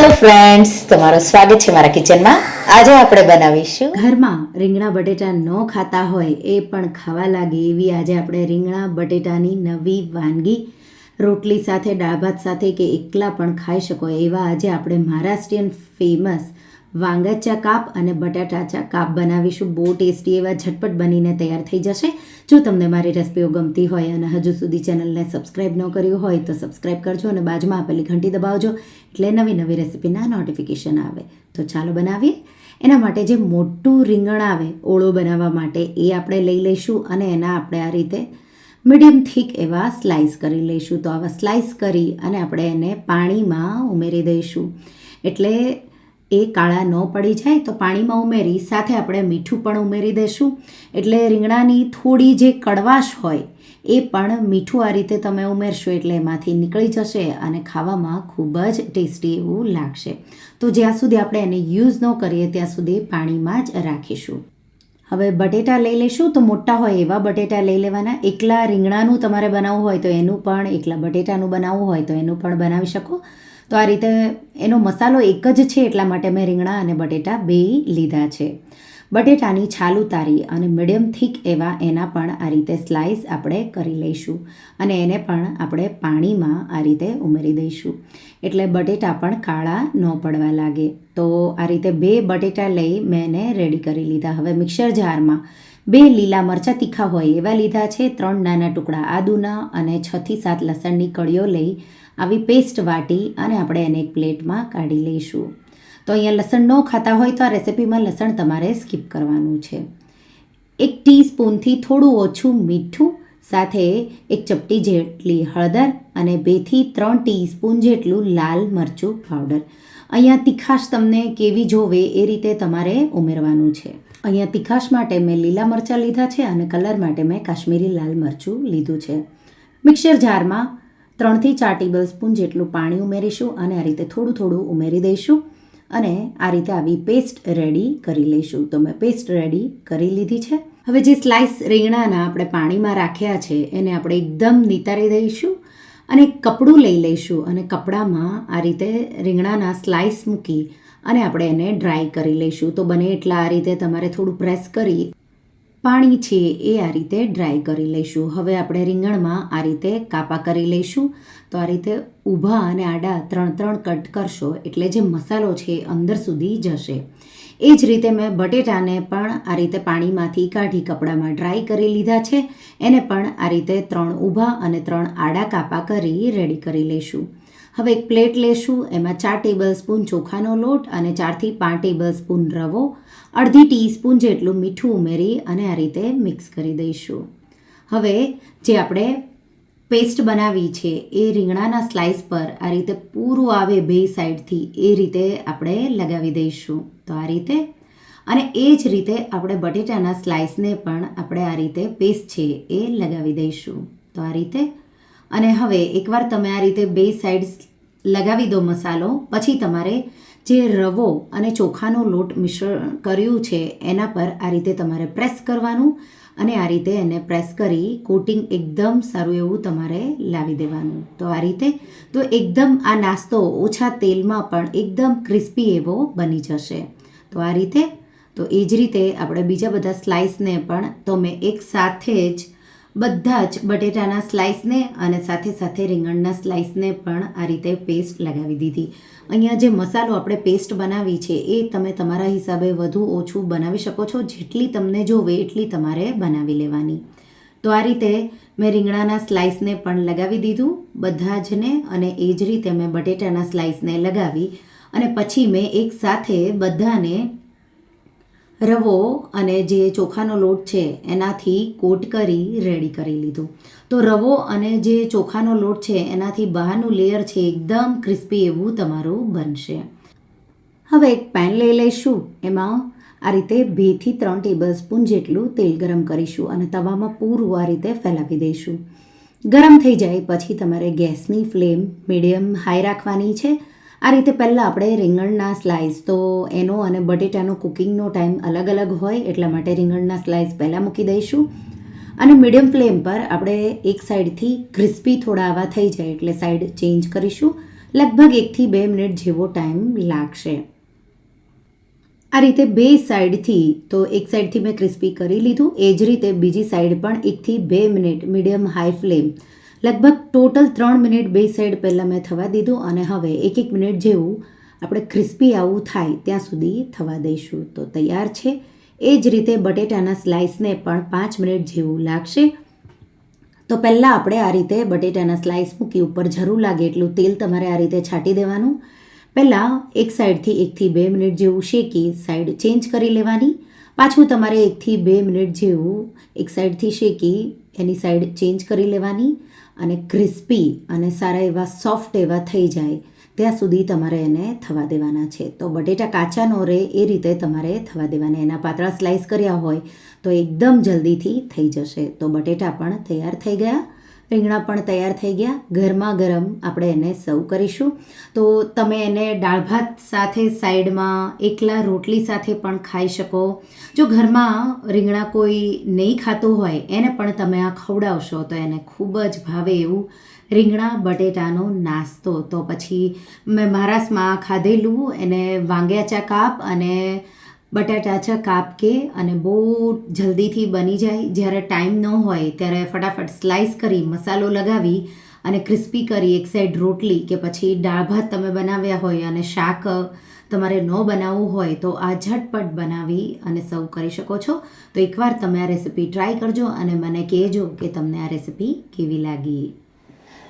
Hello friends તમારું સ્વાગત છે મારા કિચનમાં આજે આપણે બનાવીશું ઘરમાં રીંગણા બટેટા ન ખાતા હોય એ પણ ખાવા લાગે એવી આજે આપણે રીંગણા બટેટાની નવી વાનગી રોટલી સાથે, દાળ ભાત સાથે કે એકલા પણ ખાઈ શકો એવા આજે આપણે મહારાષ્ટ્રીયન ફેમસ વાંગચા કાપ અને બટાટાચા કાપ બનાવીશું. બહુ ટેસ્ટી એવા ઝટપટ બનીને તૈયાર થઈ જશે. જો તમને મારી રેસિપીઓ ગમતી હોય અને હજુ સુધી ચેનલને સબસ્ક્રાઈબ ન કર્યું હોય તો સબસ્ક્રાઈબ કરજો અને બાજુમાં આપેલી ઘંટી દબાવજો એટલે નવી નવી રેસિપીના નોટિફિકેશન આવે. તો ચાલો બનાવીએ. એના માટે જે મોટું રીંગણ આવે, ઓળો બનાવવા માટે એ આપણે લઈ લઈશું અને એના આપણે આ રીતે મીડિયમ થીક એવા સ્લાઇસ કરી લઈશું. તો આવા સ્લાઇસ કરી અને આપણે એને પાણીમાં ઉમેરી દઈશું. એટલે એ કાળા ન પડી જાય તો પાણીમાં ઉમેરી સાથે આપણે મીઠું પણ ઉમેરી દઈશું એટલે રીંગણાની થોડી જે કડવાશ હોય એ પણ મીઠું આ રીતે તમે ઉમેરશો એટલે એમાંથી નીકળી જશે અને ખાવામાં ખૂબ જ ટેસ્ટી એવું લાગશે. તો જ્યાં સુધી આપણે એને યુઝ ન કરીએ ત્યાં સુધી પાણીમાં જ રાખીશું. હવે બટેટા લઈ લઈશું તો મોટા હોય એવા બટેટા લઈ લેવાના. એકલા રીંગણાનું તમારે બનાવવું હોય તો એનું પણ, એકલા બટેટાનું બનાવવું હોય તો એનું પણ બનાવી શકો. તો આ રીતે એનો મસાલો એક જ છે એટલા માટે મેં રીંગણા અને બટેટા બે લીધા છે. બટેટાની છાલ ઉતારી અને મીડિયમ થીક એવા એના પણ આ રીતે સ્લાઇસ આપણે કરી લઈશું અને એને પણ આપણે પાણીમાં આ રીતે ઉમેરી દઈશું. એટલે બટેટા પણ કાળા ન પડવા લાગે. તો આ રીતે બે બટેટા લઈ મેં એને રેડી કરી લીધા. હવે મિક્સર જારમાં બે લીલા મરચાં તીખા હોય એવા લીધા છે, ત્રણ નાના ટુકડા આદુના અને છથી સાત લસણની કળીઓ લઈ આવી પેસ્ટ વાટી અને આપણે એને એક પ્લેટમાં કાઢી લઈશું. તો અહીંયા લસણ ન ખાતા હોય તો આ રેસિપીમાં લસણ તમારે સ્કીપ કરવાનું છે. એક ટીસ્પૂનથી થોડું ઓછું મીઠું, સાથે એક ચપટી જેટલી હળદર અને બેથી ત્રણ ટીસ્પૂન જેટલું લાલ મરચું પાવડર અહીંયા તીખાશ તમને કેવી જોવે એ રીતે તમારે ઉમેરવાનું છે. અહીંયા તીખાશ માટે મેં લીલા મરચાં લીધા છે અને કલર માટે મેં કાશ્મીરી લાલ મરચું લીધું છે. મિક્સર જારમાં ત્રણથી ચાર ટેબલ સ્પૂન જેટલું પાણી ઉમેરીશું અને આ રીતે થોડું થોડું ઉમેરી દઈશું અને આ રીતે આવી પેસ્ટ રેડી કરી લઈશું. તો મેં પેસ્ટ રેડી કરી લીધી છે. હવે જે સ્લાઇસ રીંગણાના આપણે પાણીમાં રાખ્યા છે એને આપણે એકદમ નિતારી દઈશું અને કપડું લઈ લઈશું અને કપડામાં આ રીતે રીંગણાના સ્લાઇસ મૂકી અને આપણે એને ડ્રાય કરી લઈશું. તો બને એટલા આ રીતે તમારે થોડું પ્રેસ કરી પાણી છે એ આ રીતે ડ્રાય કરી લઈશું. હવે આપણે રીંગણમાં આ રીતે કાપા કરી લઈશું. તો આ રીતે ઊભા અને આડા ત્રણ ત્રણ કટ કરશો એટલે જે મસાલો છે અંદર સુધી જશે. એ જ રીતે મેં બટેટાને પણ આ રીતે પાણીમાંથી કાઢી કપડામાં ડ્રાય કરી લીધા છે. એને પણ આ રીતે ત્રણ ઊભા અને ત્રણ આડા કાપા કરી રેડી કરી લઈશું. હવે એક પ્લેટ લેશું, એમાં ચાર ટેબલ સ્પૂન ચોખાનો લોટ અને ચારથી પાંચ ટેબલ સ્પૂન રવો, અડધી ટીસ્પૂન જેટલું મીઠું ઉમેરી અને આ રીતે મિક્સ કરી દઈશું. હવે જે આપણે પેસ્ટ બનાવી છે, એ રીંગણાના સ્લાઇસ પર આ રીતે પૂરું આવે બે સાઈડથી એ રીતે આપણે લગાવી દઈશું. તો આ રીતે. અને એ જ રીતે આપણે બટેટાના સ્લાઇસને પણ આપણે આ રીતે પેસ્ટ છે, એ લગાવી દઈશું. તો આ રીતે. અને હવે એકવાર તમે આ રીતે બે સાઈડ લગાવી દો મસાલો. પછી તમારે જે રવો અને ચોખાનો લોટ મિશ્રણ કર્યું છે, એના પર આ રીતે તમારે પ્રેસ કરવાનું અને આ રીતે એને પ્રેસ કરી કોટિંગ એકદમ સારું એવું તમારે લાવી દેવાનું. તો આ રીતે તો એકદમ આ નાસ્તો ઓછા તેલમાં પણ એકદમ ક્રિસ્પી એવો બની જશે. તો આ રીતે તો એ જ રીતે આપણે બીજા બધા સ્લાઇસને પણ તો મેં એક સાથે જ બધા જ બટેટાના સ્લાઇસને અને સાથે સાથે રીંગણના સ્લાઇસને પણ આ રીતે પેસ્ટ લગાવી દીધી. અહીંયા જે મસાલો આપણે પેસ્ટ બનાવી છે, એ તમે તમારા હિસાબે વધુ ઓછું બનાવી શકો છો. જેટલી તમને જોવે એટલી તમારે બનાવી લેવાની. તો આ રીતે મેં રીંગણાના સ્લાઇસને પણ લગાવી દીધું, બધા જને અને એ જ રીતે મેં બટેટાના સ્લાઇસને લગાવી અને પછી મેં એક સાથે બધાને રવો અને જે ચોખાનો લોટ છે, એનાથી કોટ કરી રેડી કરી લીધું. તો રવો અને જે ચોખાનો લોટ છે, એનાથી બહારનું લેયર છે, એકદમ ક્રિસ્પી એવું તમારું બનશે. હવે એક પેન લઈ લઈશું. એમાં આ રીતે બેથી ત્રણ ટેબલ સ્પૂન જેટલું તેલ ગરમ કરીશું અને તવામાં પૂરું આ રીતે ફેલાવી દઈશું. ગરમ થઈ જાય પછી તમારે ગેસની ફ્લેમ મીડિયમ હાઈ રાખવાની છે આ રીતે પહેલાં આપણે રીંગણના સ્લાઇસ તો એનો અને બટેટાનો કુકિંગનો ટાઈમ અલગ અલગ હોય એટલા માટે રીંગણના સ્લાઇસ પહેલાં મૂકી દઈશું. અને મીડિયમ ફ્લેમ પર આપણે એક સાઈડથી ક્રિસ્પી થોડા આવા થઈ જાય એટલે સાઈડ ચેન્જ કરીશું. લગભગ એકથી બે મિનિટ જેવો ટાઈમ લાગશે. આ રીતે બે સાઈડથી તો એક સાઈડથી મેં ક્રિસ્પી કરી લીધું. એ જ રીતે બીજી સાઈડ પણ એકથી બે મિનિટ મીડિયમ હાઈ ફ્લેમ લગભગ ટોટલ ત્રણ મિનિટ બે સાઈડ પહેલાં મેં થવા દીધું અને હવે એક એક મિનિટ જેવું આપણે ક્રિસ્પી આવું થાય ત્યાં સુધી થવા દઈશું. તો તૈયાર છે? એ જ રીતે બટેટાના સ્લાઇસને પણ પાંચ મિનિટ જેવું લાગશે. તો પહેલાં આપણે આ રીતે બટેટાના સ્લાઇસ મૂકી ઉપર જરૂર લાગે એટલું તેલ તમારે આ રીતે છાંટી દેવાનું. પહેલાં એક સાઈડથી એકથી બે મિનિટ જેવું શેકી સાઈડ ચેન્જ કરી લેવાની. પાછું તમારે એકથી બે મિનિટ જેવું એક સાઈડથી શેકી એની સાઈડ ચેન્જ કરી લેવાની. અને ક્રિસ્પી અને સારા એવા સોફ્ટ એવા થઈ જાય, ત્યાં સુધી તમારે એને થવા દેવાના છે. તો બટેટા કાચા ન રહે એ રીતે તમારે થવા દેવાના. એના પાતળા સ્લાઇસ કર્યા હોય તો એકદમ જલ્દીથી થઈ જશે. તો બટેટા પણ તૈયાર થઈ ગયા. રીંગણા પણ તૈયાર થઈ ગયા. ગરમા ગરમ આપણે એને સર્વ કરીશું. તો તમે એને દાળ ભાત સાથે સાઈડમાં એકલા રોટલી સાથે પણ ખાઈ શકો. જો ઘરમાં રીંગણા કોઈ નહીં ખાતું હોય, એને પણ તમે આ ખવડાવશો તો એને ખૂબ જ ભાવે એવું રીંગણા બટેટાનો નાસ્તો. તો પછી મેં મહારાષ્ટ્રમાં ખાધેલું, એને વાંગ્યા ચા કાપ અને બટાટા છે કાપકે અને બહુ જલ્દીથી બની જાય. જ્યારે ટાઈમ ન હોય ત્યારે ફટાફટ સ્લાઇસ કરી, મસાલો લગાવી અને ક્રિસ્પી કરી એક સાઈડ રોટલી કે પછી દાળ ભાત તમે બનાવ્યા હોય અને શાક તમારે ન બનાવવું હોય તો આ ઝટપટ બનાવી અને સર્વ કરી શકો છો. તો એકવાર તમે આ રેસીપી ટ્રાય કરજો અને મને કહેજો કે તમને આ રેસીપી કેવી લાગી.